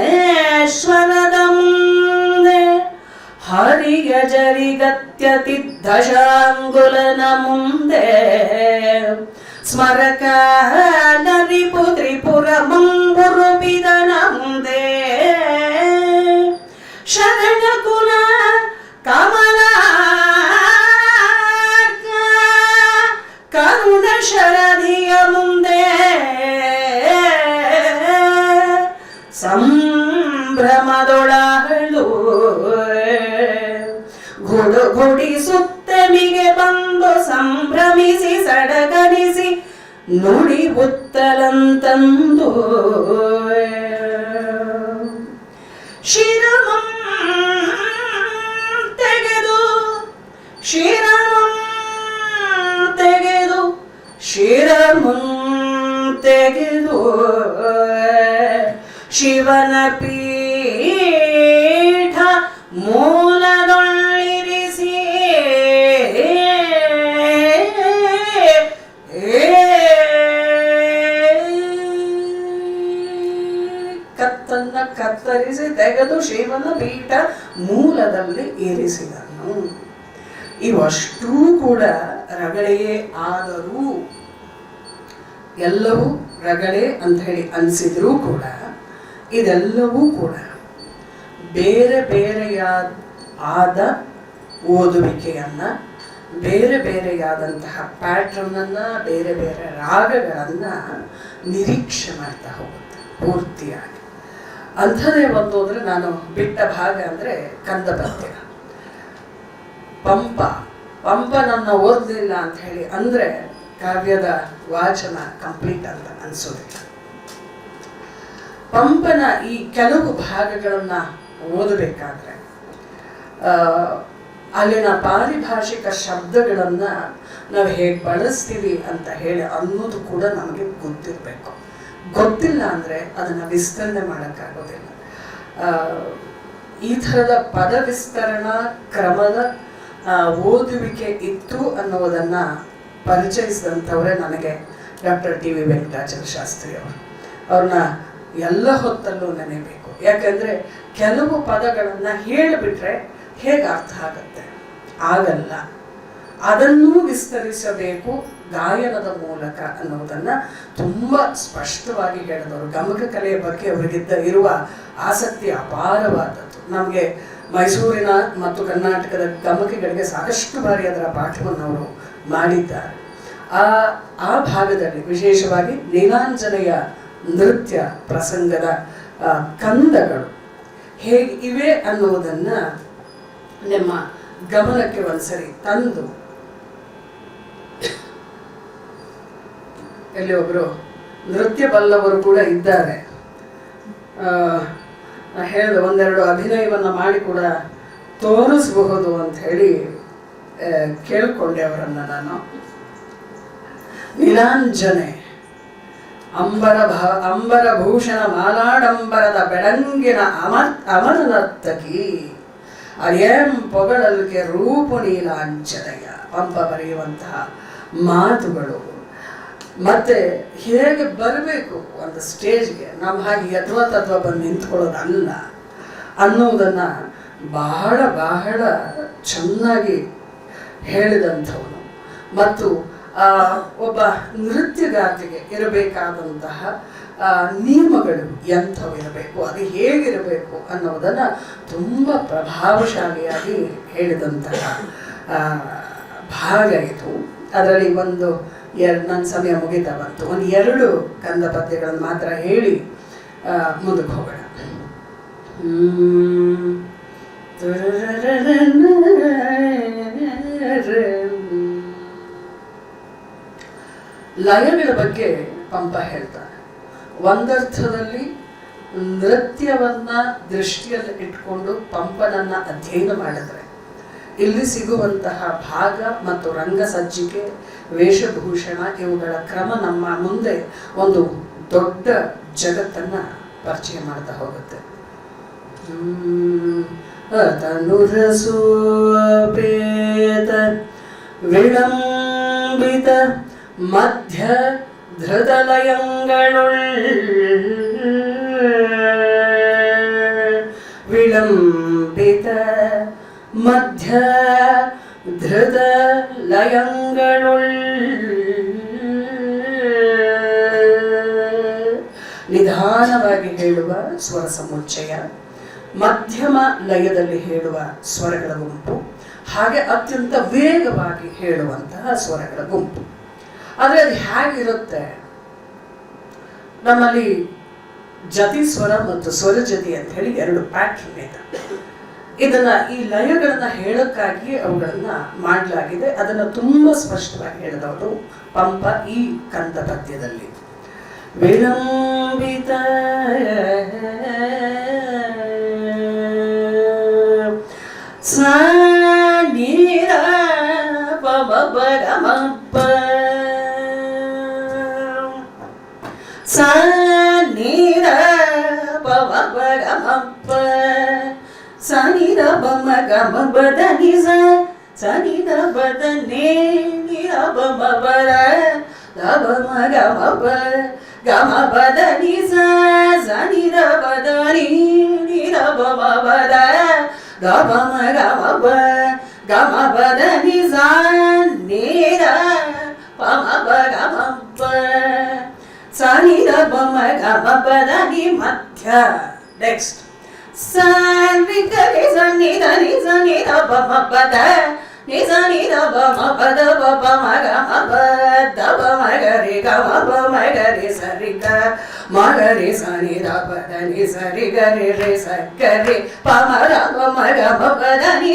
ಬ್ರಹ್ಮೇಶ್ವರದ ಮುಂದೆ ಹರಿಯ ಜರಿಗತ್ಯತಿದ್ಧ ಶಾಂಗುಲನ ಮುಂದೆ ಸ್ಮರಕ ನರಿಪು ತ್ರಿಪುರ ಮಂಗುರು ಬಿದನ ಮುಂದೆ ಶರಣ ಕುಲ ಕಮಲ ಕರುಣ ಶರದಿಯ ಮುಂದೆ ಸಂಭ್ರಮಿಸಿ ಸಡಗರಿಸಿ ನುಡಿ ಉತ್ತಲಂತಂದು ಶಿರಮಂ ತೆಗೆದು ಶಿರಮಂ ತೆಗೆದು ಶಿರಮಂ ತೆಗೆದು. ಶಿವನ ಪೀಠ ಮೂಲದೊಳ್ಳಿರಿಸಿ ಕತ್ತರಿಸಿ ತೆಗೆದು ಶಿವನ ಪೀಠ ಮೂಲದಲ್ಲಿ ಏರಿಸಿದನು. ಇವಷ್ಟೂ ಕೂಡ ರಗಳೆಯೇ ಆದರೂ ಎಲ್ಲವೂ ರಗಳೆ ಅಂತ ಹೇಳಿ ಅನಿಸಿದ್ರೂ ಕೂಡ ಇದೆಲ್ಲವೂ ಕೂಡ ಬೇರೆ ಬೇರೆಯಾದ ಆದ ಓದುವಿಕೆಯನ್ನ, ಬೇರೆ ಬೇರೆಯಾದಂತಹ ಪ್ಯಾಟ್ರನ್ನನ್ನು, ಬೇರೆ ಬೇರೆ ರಾಗಗಳನ್ನು ನಿರೀಕ್ಷೆ ಮಾಡ್ತಾ ಹೋಗುತ್ತೆ ಪೂರ್ತಿಯಾಗಿ. ಅಂಥದೇ ಒಂದು ಅಂದರೆ ನಾನು ಬಿಟ್ಟ ಭಾಗ ಅಂದರೆ ಕಂದಪದ್ಯ. ಪಂಪ. ಪಂಪ ನನ್ನ ಓದಲಿಲ್ಲ ಅಂತ ಹೇಳಿ ಅಂದರೆ ಕಾವ್ಯದ ವಾಚನ ಕಂಪ್ಲೀಟ್ ಅಂತ ಅನಿಸೋದಿಲ್ಲ. ಪಂಪನ ಈ ಕೆಲವು ಭಾಗಗಳನ್ನು ಓದಬೇಕಾದ್ರೆ ಅಲ್ಲಿನ ಪಾರಿಭಾಷಿಕ ಶಬ್ದಗಳನ್ನು ನಾವು ಹೇಗೆ ಬಳಸ್ತೀವಿ ಅಂತ ಹೇಳಿ ಅನ್ನೋದು ಕೂಡ ನಮಗೆ ಗೊತ್ತಿರಬೇಕು. ಗೊತ್ತಿಲ್ಲ ಅಂದರೆ ಅದನ್ನು ವಿಸ್ತರಣೆ ಮಾಡೋಕ್ಕಾಗೋದಿಲ್ಲ. ಈ ಥರದ ಪದ ವಿಸ್ತರಣಾ ಕ್ರಮದ ಓದುವಿಕೆ ಇತ್ತು ಅನ್ನೋದನ್ನು ಪರಿಚಯಿಸಿದಂಥವರೇ ನನಗೆ doctor T V Venkatachala Shastri ಅವರು. ಅವ್ರನ್ನ ಎಲ್ಲ ಹೊತ್ತಲ್ಲೂ ನೆನೆಯಬೇಕು ಯಾಕಂದ್ರೆ ಕೆಲವು ಪದಗಳನ್ನು ಹೇಳಿಬಿಟ್ರೆ ಹೇಗೆ ಅರ್ಥ ಆಗುತ್ತೆ? ಆಗಲ್ಲ. ಅದನ್ನೂ ವಿಸ್ತರಿಸಬೇಕು ಗಾಯನದ ಮೂಲಕ ಅನ್ನೋದನ್ನು ತುಂಬಾ ಸ್ಪಷ್ಟವಾಗಿ ಹೇಳಿದವರು. ಗಮಕ ಕಲೆಯ ಬಗ್ಗೆ ಅವರಿಗಿದ್ದ ಇರುವ ಆಸಕ್ತಿ ಅಪಾರವಾದದ್ದು. ನಮಗೆ ಮೈಸೂರಿನ ಮತ್ತು ಕರ್ನಾಟಕದ ಗಮಕಗಳಿಗೆ ಸಾಕಷ್ಟು ಬಾರಿ ಅದರ ಪಾಠವನ್ನು ಅವರು ಮಾಡಿದ್ದಾರೆ. ಆ ಆ ಭಾಗದಲ್ಲಿ ವಿಶೇಷವಾಗಿ ನೀಲಾಂಜನೆಯ ನೃತ್ಯ ಪ್ರಸಂಗದ ಕಂದಗಳು ಹೇಗೆ ಇವೆ ಅನ್ನುವುದನ್ನ ನಿಮ್ಮ ಗಮನಕ್ಕೆ ಒಂದ್ಸರಿ ತಂದು ಇಲ್ಲಿ ಒಬ್ಬರು ನೃತ್ಯ ಬಲ್ಲವರು ಕೂಡ ಇದ್ದಾರೆ. ಹೇಳಿದ, ಒಂದೆರಡು ಅಭಿನಯವನ್ನ ಮಾಡಿ ಕೂಡ ತೋರಿಸಬಹುದು ಅಂತ ಹೇಳಿ ಕೇಳಿಕೊಂಡೆ ಅವರನ್ನ ನಾನು. ನೀಲಾಂಜನೆ, ಅಂಬರ ಭ, ಅಂಬರ ಭೂಷಣ ಮಾಲಾಡಂಬರದ ಬೆಳಂಗಿನ ಅಮರ್, ಅಮರನರ್ತಕಿ ಅಯಂ ಪೊಗಳಲ್ಗೆ ರೂಪು ನೀಲಾಂಜನೆಯ ಪಂಪ ಬರೆಯುವಂತಹ ಮಾತುಗಳು. ಮತ್ತೆ ಹೇಗೆ ಬರಬೇಕು ಒಂದು ಸ್ಟೇಜ್ಗೆ? ನಮ್ಮ ಹಾಗೆ ಯಥವಾ ತತ್ವ ಬಂದು ನಿಂತ್ಕೊಳ್ಳೋದಲ್ಲ. ಅನ್ನೋದನ್ನು ಬಹಳ ಬಹಳ ಚೆನ್ನಾಗಿ ಹೇಳಿದಂಥವನು. ಮತ್ತು ಒಬ್ಬ ನೃತ್ಯಗಾತಿಗೆ ಇರಬೇಕಾದಂತಹ ನಿಯಮಗಳು ಎಂಥವು ಇರಬೇಕು? ಅದು ಹೇಗಿರಬೇಕು ಅನ್ನೋದನ್ನು ತುಂಬ ಪ್ರಭಾವಶಾಲಿಯಾಗಿ ಹೇಳಿದಂತಹ ಭಾಗ ಇದು. ಅದರಲ್ಲಿ ಒಂದು ಎರಡು ನನ್ನ ಸಮಯ ಮುಗಿತಾ ಬಂತು. ಒಂದು ಎರಡು ಕಂದ ಪದ್ಯಗಳನ್ನು ಮಾತ್ರ ಹೇಳಿ ಮುಂದಕ್ಕೆ ಹೋಗೋಣ. ಲಯಗಳ ಬಗ್ಗೆ ಪಂಪ ಹೇಳ್ತಾನೆ. ಒಂದರ್ಥದಲ್ಲಿ ನೃತ್ಯವನ್ನ ದೃಷ್ಟಿಯಲ್ಲಿ ಇಟ್ಕೊಂಡು ಪಂಪನನ್ನ ಅಧ್ಯಯನ ಮಾಡಿದ್ರೆ ಇಲ್ಲಿ ಸಿಗುವಂತಹ ಭಾಗ ಮತ್ತು ರಂಗ ಸಜ್ಜಿಕೆ, ವೇಷಭೂಷಣ ಇವುಗಳ ಕ್ರಮ ನಮ್ಮ ಮುಂದೆ ಒಂದು ದೊಡ್ಡ ಜಗತ್ತನ್ನು ಪರಿಚಯ ಮಾಡ್ತಾ ಹೋಗುತ್ತೆ. ತನುರಸೋಪೇತ ವಿಳಂಬಿತ ಮಧ್ಯ ಧೃತಲಯಂಗಳುಳ್ ವಿಳಂಬಿತ ಮಧ್ಯ ಧೃತ ಲಯಂಗಳುಳ್ ನಿಧಾನವಾಗಿ ಹೇಳುವ ಸ್ವರ ಸಮುಚ್ಚಯ. ಮಧ್ಯಮ ಲಯದಲ್ಲಿ ಹೇಳುವ ಸ್ವರಗಳ ಗುಂಪು. ಹಾಗೆ ಅತ್ಯಂತ ವೇಗವಾಗಿ ಹೇಳುವಂತಹ ಸ್ವರಗಳ ಗುಂಪು. ಆದರೆ ಅದು ಹೇಗಿರುತ್ತೆ? ನಮ್ಮಲ್ಲಿ ಜತಿ ಸ್ವರ ಮತ್ತು ಸ್ವರ ಜತಿ ಅಂತ ಹೇಳಿ ಎರಡು ಪ್ಯಾಟ್ರನ್ ಇದೆ. ಇದನ್ನ ಈ ಲಯಗಳನ್ನ ಹೇಳಕ್ಕಾಗಿ ಅವುಗಳನ್ನ ಮಾಡಲಾಗಿದೆ. ಅದನ್ನ ತುಂಬಾ ಸ್ಪಷ್ಟವಾಗಿ ಹೇಳಿದವರು ಪಂಪ ಈ ಕಂದ ಪದ್ಯದಲ್ಲಿ ವಿಳಂಬಿತ ಸನಿದ ಬಮ ಗಮ ಬದ ನಿಜ ಸನಿದ ಬದ ನೇ ನಿರ ಬಮ ಬರ ದಬ ಮ ಗಮ ಬ ಗಮ ಬದ ನಿಜ ಸನಿದ ಬದ ನೀ ನಿರ ಬಮ ಬದ ದಬ ಮ ಗಮ ಬ ಗಮ ಬದ ನಿಜ ನೇರ ಪಮ ಬ ಗಮ ಬ ಸನಿದ ಬಮ ಗಮ ಬದ ನಿ ಮಧ್ಯ ನೆಕ್ಸ್ಟ್ ಸಾರಿ ಗರಿ ಸನಿ ಧನಿ ಸನಿ ದ ಪ ಮ ಪ ದ ನಿ ಸನಿ ದ ಪ ಮ ಪ ದ ಪ ಪ ಮ ಗ ಮ ಪ ದ ಪ ಮ ಗ ರಿ ಗ ಮ ಪ ಮ ಗ ರಿ ಸ ರಿ ಗ ಮ ಗ ರಿ ಸ ನಿ ದ ಪ ದ ನಿ ಸ ರಿ ಗ ರಿ ರಿ ಸ ಗ ರಿ ಪ ಮ ರ ಪ ಮ ಗ ಮ ಪ ದ ನಿ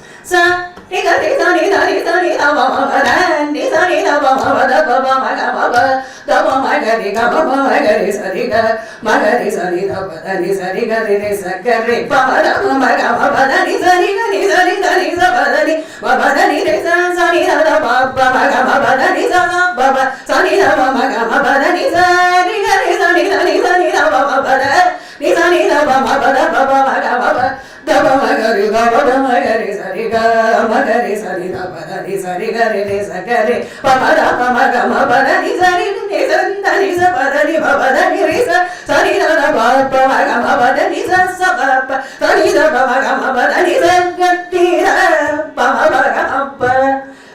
ಸ ನಿ ಗ ನಿ ಸ ನಿ ದ ನಿ ಸ ನಿ ದ ಪ ಮ ಪ ದ ನಿ ಸ ನಿ ದ ಪ ಮ ಪ ದ ಪ ಪ ಮ ಗ ಮ ಪ ದ ಪ ಮ ಗ ರಿ ಗ ಮ ಪ ಮ ಗ ರಿ ಸ ರಿ ಗ ಮ ಗ ರಿ ಸ ನಿ ದ ಪ ದ ನಿ ಸ ರಿ ಗ ರಿ ರಿ ಸ ಗ ರಿ ಪ ಮ ದ ಪ ಮ ಗ ಮ ಪ ದ ನಿ ಸ ರಿ ಗ ನಿ ಸ ರಿ ದ ನಿ ಸ ಪ ದ ನಿ ಮ ಪ ದ ಗ ಮ ಗ ರಿ ಸ ನಿ ದ ಪ ದ ನಿ ಸ ರಿ ಗ ರಿ ರಿ ಸ ಗ ರಿ ಪ ಮ ದ ಪ ಮ ಗ ಮ ಪ ದ ನಿ ಸ ರಿ ನಿ ಸ ನಿ ದ ನಿ ಸ ಪ ದ ನಿ ಮ ಪ ದ ನಿ ರಿ ಸ ಸ ನಿ ದ ದ ಪ ಪ ಮ ಗ ಮ ಪ ದ ನಿ ಸ ಸ ಪ ಪ ಸ ನಿ ದ ಪ ಮ ಗ ಮ ಪ ದ ನಿ ಸ ಗ ಟಿ ರ ಪ ಮ ಪ ಗ ಮ ಪ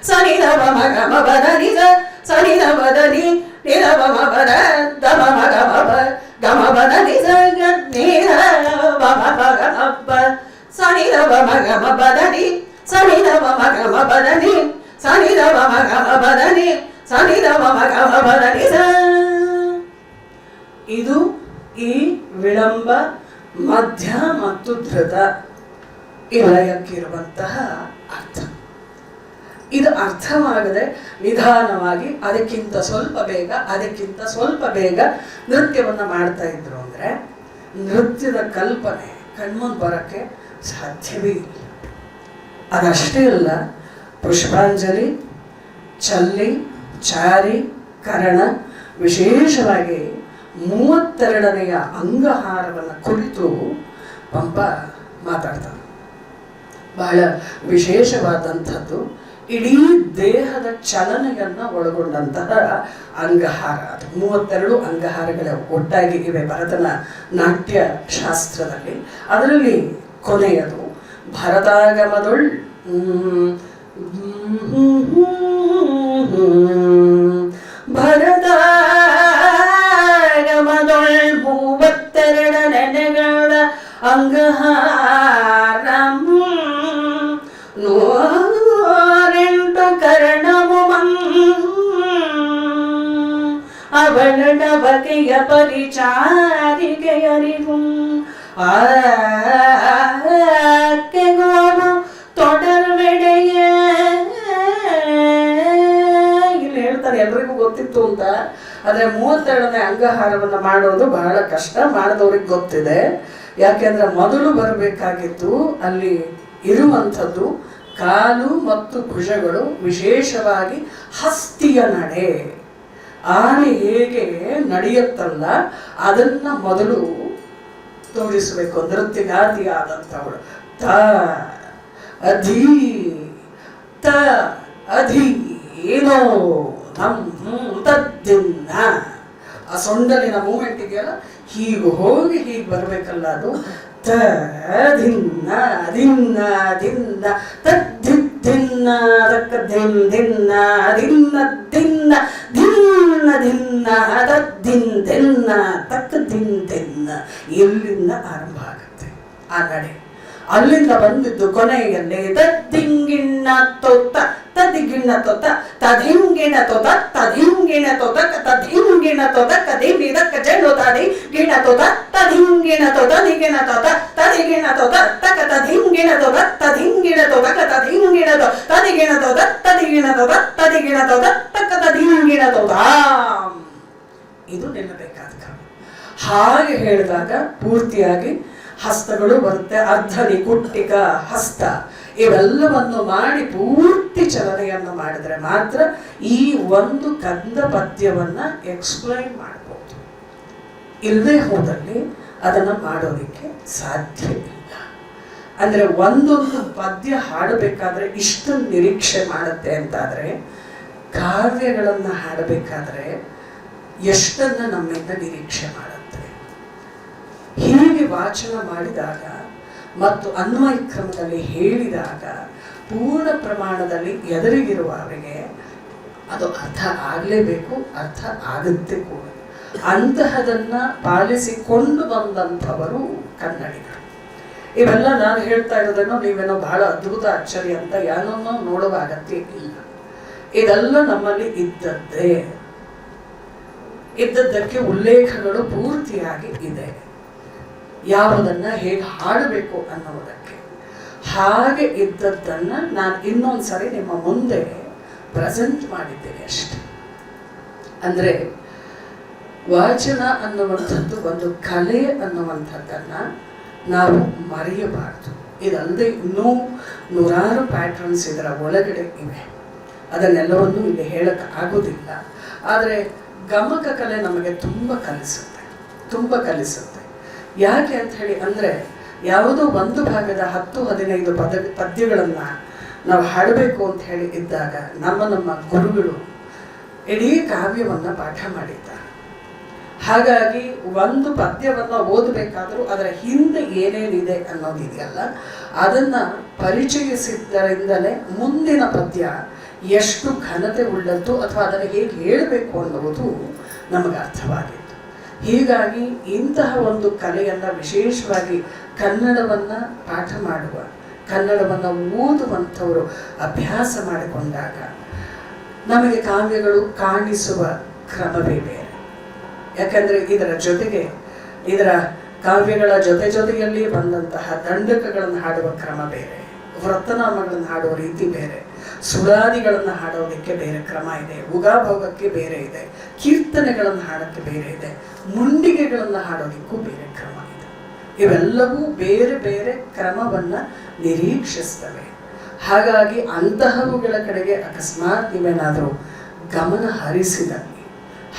ಸ ನಿ ದ ಪ ಮ ಗ ಮ ಪ ದ ನಿ ಸ ಸ ನಿ ದ ಪ ದ ನಿ ನಿ ದ ಪ ಮ ಪ ದ ದ ಪ ಮ ಗ ದ ನಿ ಮ ಇದು ಈ ವಿಳಂಬ ಮಧ್ಯ ಮತ್ತು ಧೃತ ಈ ಲಯಕ್ಕಿರುವಂತಹ ಅರ್ಥ ಇದು ಅರ್ಥವಾಗದೆ ನಿಧಾನವಾಗಿ ಅದಕ್ಕಿಂತ ಸ್ವಲ್ಪ ಬೇಗ ಅದಕ್ಕಿಂತ ಸ್ವಲ್ಪ ಬೇಗ ನೃತ್ಯವನ್ನು ಮಾಡ್ತಾ ಇದ್ರು ಅಂದ್ರೆ ನೃತ್ಯದ ಕಲ್ಪನೆ ಕಣ್ಮುಂದ್ ಬರಕ್ಕೆ ಸಾಧ್ಯವೇ ಇಲ್ಲ ಅದಷ್ಟೇ ಅಲ್ಲ, ಪುಷ್ಪಾಂಜಲಿ ಚಲ್ಲಿ ಚಾರಿ, ಕರಣ ವಿಶೇಷವಾಗಿ ಮೂವತ್ತೆರಡನೆಯ ಅಂಗಹಾರವನ್ನು ಕುರಿತು ಪಂಪ ಮಾತಾಡ್ತಾನೆ. ಬಹಳ ವಿಶೇಷವಾದಂಥದ್ದು, ಇಡೀ ದೇಹದ ಚಲನೆಯನ್ನು ಒಳಗೊಂಡಂತಹ ಅಂಗಹಾರ. ಅದು ಮೂವತ್ತೆರಡು ಅಂಗಹಾರಗಳ ಒಟ್ಟಾಗಿ ಇವೆ ಭರತನ ನಾಟ್ಯ ಶಾಸ್ತ್ರದಲ್ಲಿ ಅದರಲ್ಲಿ ಕೊನೆಯದು ഭരതാഗമതുൾ ഭരതാഗമതുൾ ഭൂപത്തരണനകള അംഗഹാരം നൂറിന്റെ കരണമുമം അവളുടെ വകയ പരിചാരികയറിവും ಆಕೆಗೋನು ಇಲ್ಲಿ ಹೇಳ್ತಾರೆ ಎಲ್ರಿಗೂ ಗೊತ್ತಿತ್ತು ಅಂತ. ಆದರೆ ಮೂವತ್ತೆರಡನೇ ಅಂಗಹಾರವನ್ನು ಮಾಡೋದು ಬಹಳ ಕಷ್ಟ, ಮಾಡಿದವ್ರಿಗೆ ಗೊತ್ತಿದೆ. ಯಾಕೆಂದ್ರೆ ಮೊದಲು ಬರಬೇಕಾಗಿತ್ತು ಅಲ್ಲಿ ಇರುವಂಥದ್ದು ಕಾಲು ಮತ್ತು ಭುಜಗಳು ವಿಶೇಷವಾಗಿ ಹಸ್ತಿಯ ನಡೆ. ಆನೆ ಹೇಗೆ ನಡೆಯುತ್ತಲ್ಲ, ಅದನ್ನ ಮೊದಲು ತೋರಿಸಬೇಕು ನೃತ್ಯಗಾತಿಯಾದಂಥವಳು ತ, ಅಧಿ ತ, ಅಧಿ, ಏನೋ ನಮ್ ತದ್ದಿನ್ನ. ಆ ಸೊಂಡಲಿನ ಮೂಮೆಂಟ್ ಇದೆಯಲ್ಲ ಹೀಗೆ ಹೋಗಿ ಹೀಗೆ ಬರಬೇಕಲ್ಲ ಅದು. ತ, ಅಧಿನ್ನ ಅಧಿನ್ನ ಅಧಿನ್ನ ತಕ್ಕ ದಿನ್, ದಿನ್ನ ದಿನ್ನ ದಿನ್ನ ದಿನ್ನ ದಿನ್ನ ದಿನ್, ದಿನ್ನ ತಕ್ಕ ದಿನ್, ದಿನ್ನ. ಎಲ್ಲಿಂದ ಆರಂಭ ಆಗುತ್ತೆ. ಆ ನಡೆ ಅಲ್ಲಿಂದ ಬಂದಿದ್ದು ಕೊನೆಯಲ್ಲಿ ತದ್ದಿಂಗಿಣ್ಣ ತೊತ್ತ ತದಿಗಿಣ್ಣ ತೊತ್ತ ತದಿಂಗಿಣ ತೊತ ತದಿಂಗಿಣ ತೊತ ತದಿಂಗಿಣ ತೊತ ಬೀದಕ ಜೈದಾ ತದಿ ಗಿಣ ತೊತ ತದಿಂಗಿಣ ತೊತ ದಿಗಿಣ ತೊತ ತದಿಗಿಣ ತೊತ, ತಕ ತದಿಂಗಿಣ ತೊತ ತದಿಂಗಿಣ ತದಿ ಗಿಣದ ತೊತ ತಕ್ಕ ತದಿ ತೊತ ಇದು ನೆನಬೇಕಾದ ಕ್ರಮ. ಹಾಗೆ ಹೇಳಿದಾಗ ಪೂರ್ತಿಯಾಗಿ ಹಸ್ತಗಳು ಬರುತ್ತೆ. ಅರ್ಧ ಕುಟ್ಟಿಕ ಹಸ್ತ. ಇವೆಲ್ಲವನ್ನು ಮಾಡಿ ಪೂರ್ತಿ ಚಲನೆಯನ್ನು ಮಾಡಿದ್ರೆ ಮಾತ್ರ ಈ ಒಂದು ಕಂದ ಪದ್ಯವನ್ನ ಎಕ್ಸ್ಪ್ಲೈನ್ ಮಾಡಬಹುದು ಇಲ್ಲದೆ ಹೋದಲ್ಲಿ ಅದನ್ನ ಮಾಡೋದಕ್ಕೆ ಸಾಧ್ಯವಿಲ್ಲ ಅಂದ್ರೆ ಒಂದೊಂದು ಪದ್ಯ ಹಾಡಬೇಕಾದ್ರೆ ಇಷ್ಟು ನಿರೀಕ್ಷೆ ಮಾಡುತ್ತೆ ಅಂತಾದರೆ, ಕಾವ್ಯಗಳನ್ನು ಹಾಡಬೇಕಾದ್ರೆ ಎಷ್ಟನ್ನ ನಮ್ಮಿಂದ ನಿರೀಕ್ಷೆ ಮಾಡುತ್ತೆ. ಹೀಗೆ ವಾಚನ ಮಾಡಿದಾಗ ಮತ್ತು ಅನ್ವಯ ಕ್ರಮದಲ್ಲಿ ಹೇಳಿದಾಗ ಪೂರ್ಣ ಪ್ರಮಾಣದಲ್ಲಿ ಎದುರಿಗಿರುವವರಿಗೆ ಅದು ಅರ್ಥ ಆಗಲೇಬೇಕು, ಅರ್ಥ ಆಗುತ್ತೆ ಕೂಡ. ಅಂತಹದನ್ನ ಪಾಲಿಸಿಕೊಂಡು ಬಂದಂಥವರು ಕನ್ನಡಿಗರು ಇವೆಲ್ಲ ನಾನು ಹೇಳ್ತಾ ಇರೋದನ್ನು ನೀವೇನೋ ಬಹಳ ಅದ್ಭುತ ಅಚ್ಚರಿ ಅಂತ ಯಾರನ್ನೂ ನೋಡುವ ಅಗತ್ಯ ಇಲ್ಲ. ಇದೆಲ್ಲ ನಮ್ಮಲ್ಲಿ ಇದ್ದದ್ದೇ. ಇದ್ದದ್ದಕ್ಕೆ ಉಲ್ಲೇಖಗಳು ಪೂರ್ತಿಯಾಗಿ ಇದೆ. ಯಾವುದನ್ನ ಹೇಗೆ ಹಾಡಬೇಕು ಅನ್ನೋದಕ್ಕೆ ಹಾಗೆ ಇದ್ದದ್ದನ್ನ ನಾನು ಇನ್ನೊಂದ್ಸರಿ ನಿಮ್ಮ ಮುಂದೆ ಪ್ರೆಸೆಂಟ್ ಮಾಡಿದ್ದೇನೆ ಅಷ್ಟೆ. ಅಂದ್ರೆ ವಾಚನ ಅನ್ನುವಂಥದ್ದು ಒಂದು ಕಲೆ ಅನ್ನುವಂಥದ್ದನ್ನ ನಾವು ಮರೆಯಬಾರದು. ಇದಲ್ಲದೆ ಇನ್ನೂ ನೂರಾರು ಪ್ಯಾಟ್ರನ್ಸ್ ಇದರ ಒಳಗಡೆ ಇವೆ. ಅದನ್ನೆಲ್ಲವನ್ನು ಇಲ್ಲಿ ಹೇಳಕ್ಕೆ ಆಗೋದಿಲ್ಲ. ಆದರೆ ಗಮಕ ಕಲೆ ನಮಗೆ ತುಂಬ ಕಲಿಸುತ್ತೆ. ತುಂಬ ಕಲಿಸುತ್ತೆ. ಯಾಕೆ ಅಂತ ಹೇಳಿ ಅಂದರೆ ಯಾವುದೋ ಒಂದು ಭಾಗದ ಹತ್ತು, ಹದಿನೈದು ಪದ, ಪದ್ಯಗಳನ್ನು ನಾವು ಹಾಡಬೇಕು ಅಂತ ಹೇಳಿ ಇದ್ದಾಗ ನಮ್ಮ ನಮ್ಮ ಗುರುಗಳು ಇಡೀ ಕಾವ್ಯವನ್ನು ಪಾಠ ಮಾಡಿದ್ದಾರೆ. ಹಾಗಾಗಿ ಒಂದು ಪದ್ಯವನ್ನ ಓದಬೇಕಾದ್ರೂ ಅದರ ಹಿಂದೆ ಏನೇನಿದೆ ಅನ್ನೋದಿದೆಯಲ್ಲ ಅದನ್ನ ಪರಿಚಯಿಸಿದ್ದರಿಂದಲೇ ಮುಂದಿನ ಪದ್ಯ ಎಷ್ಟು ಘನತೆ ಉಳ್ಳದ್ದು ಅಥವಾ ಅದನ್ನು ಹೇಗೆ ಹೇಳಬೇಕು ಅನ್ನುವುದು ನಮಗೆ ಅರ್ಥವಾಗಿತ್ತು. ಹೀಗಾಗಿ ಇಂತಹ ಒಂದು ಕಲೆಯನ್ನ ವಿಶೇಷವಾಗಿ ಕನ್ನಡವನ್ನ ಪಾಠ ಮಾಡುವ, ಕನ್ನಡವನ್ನ ಓದುವಂಥವರು ಅಭ್ಯಾಸ ಮಾಡಿಕೊಂಡಾಗ ನಮಗೆ ಕಾವ್ಯಗಳು ಕಾಣಿಸುವ ಕ್ರಮವೇ ಬೇರೆ. ಯಾಕಂದ್ರೆ ಇದರ ಜೊತೆಗೆ ಇದರ ಕಾವ್ಯಗಳ ಜೊತೆ ಜೊತೆಯಲ್ಲಿ ಬಂದಂತಹ ದಂಡಕಗಳನ್ನು ಹಾಡುವ ಕ್ರಮ ಬೇರೆ ವೃತ್ತನಾಮಗಳನ್ನು ಹಾಡುವ ರೀತಿ ಬೇರೆ ಸುಳಾದಿಗಳನ್ನು ಹಾಡೋದಕ್ಕೆ ಬೇರೆ ಕ್ರಮ ಇದೆ ಉಗಾಭೋಗಕ್ಕೆ ಬೇರೆ ಇದೆ ಕೀರ್ತನೆಗಳನ್ನು ಹಾಡೋಕ್ಕೆ ಬೇರೆ ಇದೆ ಮುಂಡಿಗೆಗಳನ್ನು ಹಾಡೋದಕ್ಕೂ ಬೇರೆ ಕ್ರಮ ಇದೆ. ಇವೆಲ್ಲವೂ ಬೇರೆ ಬೇರೆ ಕ್ರಮವನ್ನು ನಿರೀಕ್ಷಿಸ್ತವೆ. ಹಾಗಾಗಿ ಅಂತಹವುಗಳ ಕಡೆಗೆ ಅಕಸ್ಮಾತ್ ನೀವೇನಾದರೂ ಗಮನ ಹರಿಸಿದಲ್ಲಿ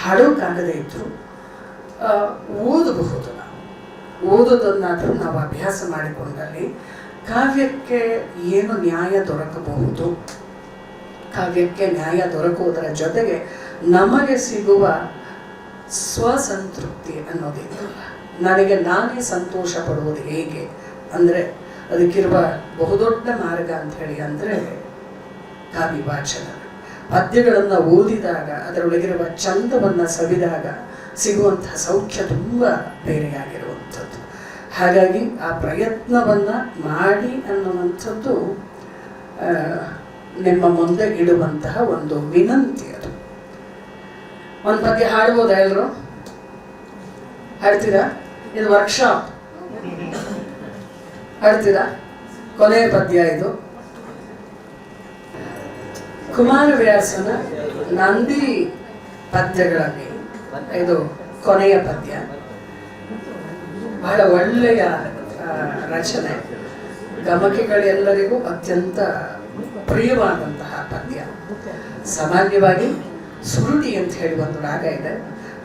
ಹಾಡೋಕ್ಕಾಗದೇ ಇದ್ರು ಆ, ಓದಬಹುದು ನಾವು ಓದೋದನ್ನಾದರೂ ನಾವು ಅಭ್ಯಾಸ ಮಾಡಿಕೊಂಡಲ್ಲಿ ಕಾವ್ಯಕ್ಕೆ ಏನು ನ್ಯಾಯ ದೊರಕಬಹುದು? ಕಾವ್ಯಕ್ಕೆ ನ್ಯಾಯ ದೊರಕುವುದರ ಜೊತೆಗೆ ನಮಗೆ ಸಿಗುವ ಸ್ವಸಂತೃಪ್ತಿ ಅನ್ನೋದಿದೆಯಲ್ಲ ನನಗೆ ನಾನೇ ಸಂತೋಷ ಪಡುವುದು ಹೇಗೆ? ಅಂದರೆ ಅದಕ್ಕಿರುವ ಬಹುದೊಡ್ಡ ಮಾರ್ಗ ಅಂತ ಹೇಳಿ ಅಂದರೆ ಕಾವ್ಯ ವಾಚನ ಪದ್ಯಗಳನ್ನು ಓದಿದಾಗ, ಅದರೊಳಗಿರುವ ಚಂದವನ್ನು ಸವಿದಾಗ ಸಿಗುವಂತಹ ಸೌಖ್ಯ ತುಂಬ ಬೇರೆಯಾಗಿರುವಂಥದ್ದು. ಹಾಗಾಗಿ ಆ ಪ್ರಯತ್ನವನ್ನು ಮಾಡಿ ಅನ್ನುವಂಥದ್ದು ನಿಮ್ಮ ಮುಂದೆ ಇಡುವಂತಹ ಒಂದು ವಿನಂತಿ ಅದು. ಒಂದು ಬಗ್ಗೆ ಹಾಡ್ಬೋದಾ ಎಲ್ಲರೂ ಹಾಡ್ತೀರಾ? ಇದು ವರ್ಕ್ಶಾಪ್ ಹಾಡ್ತೀರಾ? ಕೊನೆಯ ಪದ್ಯ ಇದು. ಕುಮಾರವ್ಯಾಸನ ನಂದಿ ಪದ್ಯಗಳಲ್ಲಿ ಇದು ಕೊನೆಯ ಪದ್ಯ. ಬಹಳ ಒಳ್ಳೆಯ ರಚನೆ. ಗಮಕಿಗಳೆಲ್ಲರಿಗೂ ಅತ್ಯಂತ ಪ್ರಿಯವಾದಂತಹ ಪದ್ಯ. ಸಾಮಾನ್ಯವಾಗಿ ಸುರುಡಿ ಅಂತ ಹೇಳಿ ಒಂದು ರಾಗ ಇದೆ,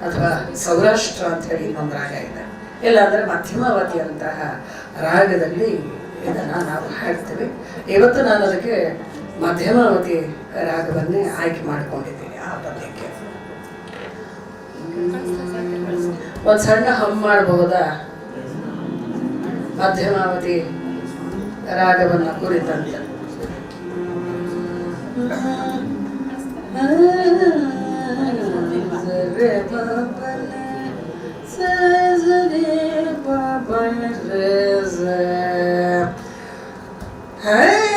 ಅಥವಾ ಸೌರಾಷ್ಟ್ರ ಅಂತ ಹೇಳಿ ಇನ್ನೊಂದು ರಾಗ ಇದೆ. ಇಲ್ಲಾಂದ್ರೆ ಮಧ್ಯಮಾವತಿಯಂತಹ ರಾಗದಲ್ಲಿ ಇದನ್ನ ನಾವು ಹಾಡ್ತೇವೆ. ಇವತ್ತು ನಾನು ಅದಕ್ಕೆ ಮಧ್ಯಮಾವತಿ ರಾಗವನ್ನೇ ಆಯ್ಕೆ ಮಾಡಿಕೊಂಡಿದ್ದೀನಿ ಆ ಪದ್ಯಕ್ಕೆ. ಒಂದು ಸಣ್ಣ ಹಮ್ ಮಾಡಬಹುದಾ ಮಧ್ಯಮಾವತಿ ರಾಗವನ್ನ ಕುರಿತಂತೆ ಜೋರಾಗಿ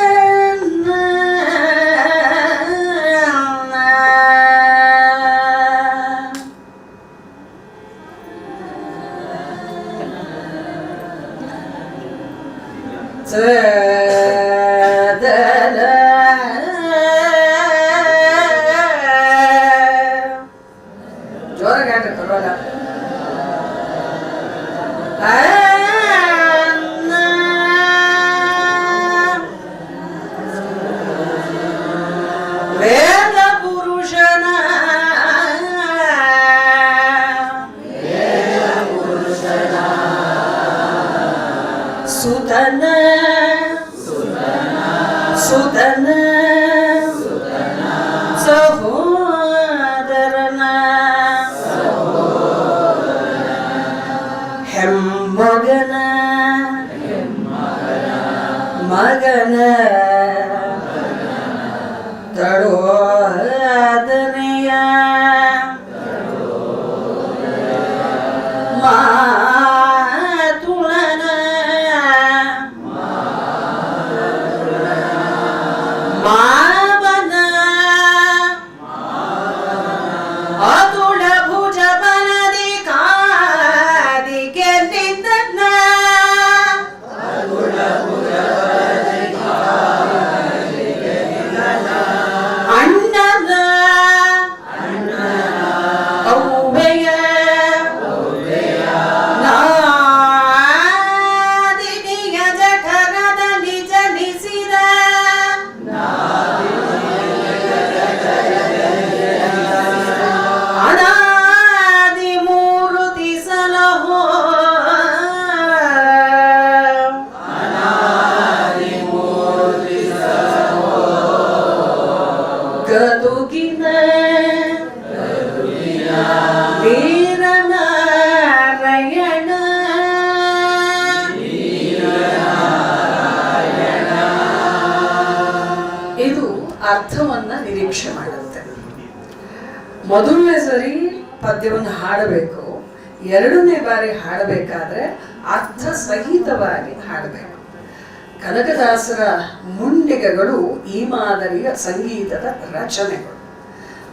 ሱጠነ ನಿರೀಕ್ಷೆ ಮಾಡುತ್ತೆ ಮೊದಲನೇ ಸರಿ ಪದ್ಯವನ್ನು ಹಾಡಬೇಕು. ಎರಡನೇ ಬಾರಿ ಹಾಡಬೇಕಾದ್ರೆ ಅರ್ಥ ಸಹಿತವಾಗಿ ಹಾಡಬೇಕು. ಕನಕದಾಸರ ಮುಂಡಿಗೆಗಳು ಈ ಮಾದರಿಯ ಸಂಗೀತದ ರಚನೆಗಳು.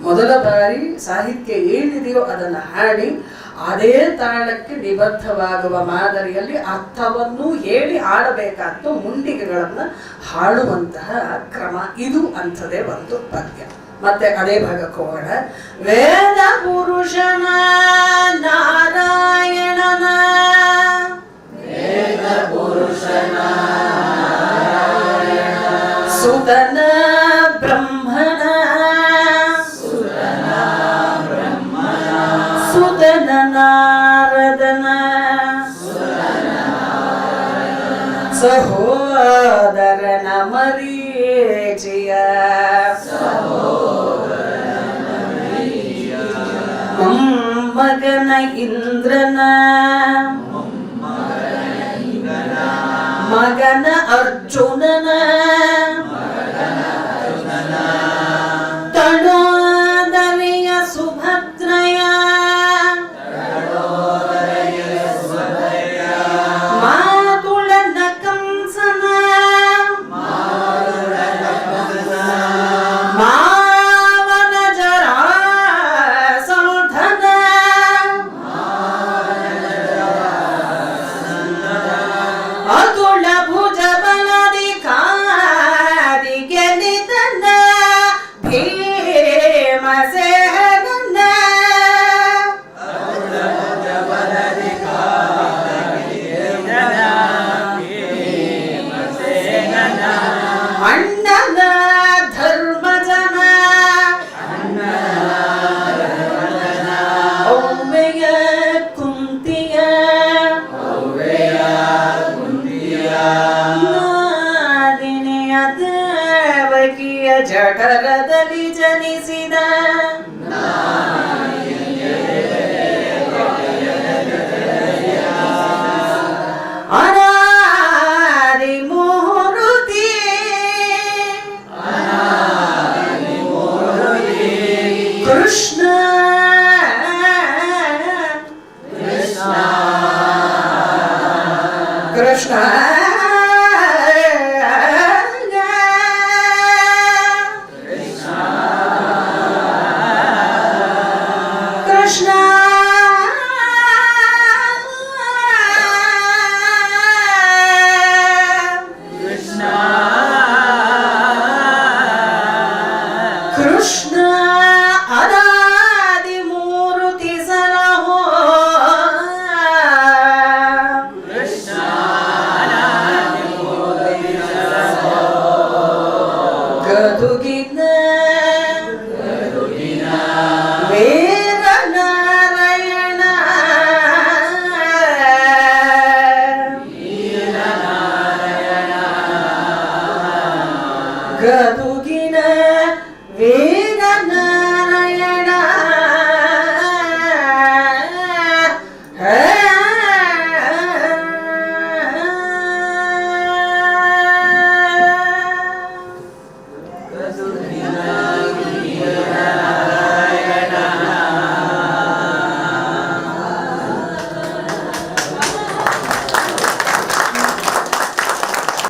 ಮೊದಲ ಬಾರಿ ಸಾಹಿತ್ಯ ಏನಿದೆಯೋ ಅದನ್ನು ಹಾಡಿ ಅದೇ ತಾಳಕ್ಕೆ ನಿಬದ್ಧವಾಗುವ ಮಾದರಿಯಲ್ಲಿ ಅರ್ಥವನ್ನು ಹೇಳಿ ಆಡಬೇಕಾದ್ದು ಮುಂಡಿಗೆಗಳನ್ನು ಹಾಡುವಂತಹ ಕ್ರಮ. ಇದು ಅಂಥದೇ ಒಂದು ಪದ್ಯ. ಮತ್ತೆ ಅದೇ ಭಾಗಕ್ಕೆ ಹೋಗೋಣ ವೇದ ಪುರುಷನ ನಾರಾಯಣನ. ಸುತನ ಸಹೋದರನ ಮರೀಚಿಯ ಮೊಮ್ಮಗನ ಇಂದ್ರನ ಮಗನ ಅರ್ಜುನನ Piotrka.